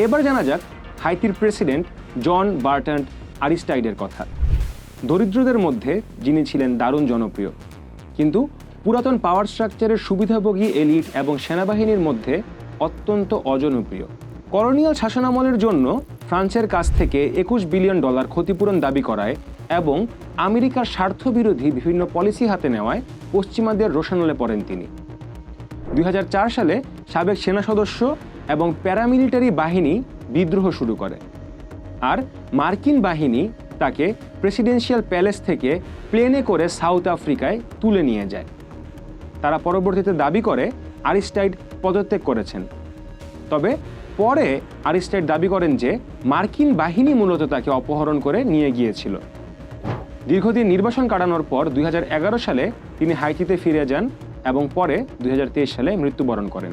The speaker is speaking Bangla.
এবার জানা যাক হাইতির প্রেসিডেন্ট জন বার্টন আরিস্টাইডের কথা। দরিদ্রদের মধ্যে যিনি ছিলেন দারুণ জনপ্রিয়, কিন্তু পুরাতন পাওয়ার স্ট্রাকচারের সুবিধাভোগী এলিট এবং সেনাবাহিনীর মধ্যে অত্যন্ত অজনপ্রিয়। করোনিয়াল শাসনামলের জন্য ফ্রান্সের কাছ থেকে একুশ বিলিয়ন ডলার ক্ষতিপূরণ দাবি করায় এবং আমেরিকার স্বার্থবিরোধী বিভিন্ন পলিসি হাতে নেওয়ায় পশ্চিমাদের রোশানলে পড়েন তিনি। দুই হাজার চার সালে সাবেক সেনা সদস্য এবং প্যারামিলিটারি বাহিনী বিদ্রোহ শুরু করে। আর মার্কিন বাহিনী তাকে প্রেসিডেন্সিয়াল প্যালেস থেকে প্লেনে করে সাউথ আফ্রিকায় তুলে নিয়ে যায়। তারা পরবর্তীতে দাবি করে, আরিস্টাইড পদত্যাগ করেছেন। তবে পরে আরিস্টাইড দাবি করেন যে, মার্কিন বাহিনী মূলত তাকে অপহরণ করে নিয়ে গিয়েছিল। দীর্ঘদিন নির্বাসন কাটানোর পর দুই হাজার এগারো সালে তিনি হাইতিতে ফিরে যান এবং পরে দুই হাজার তেইশ সালে মৃত্যুবরণ করেন।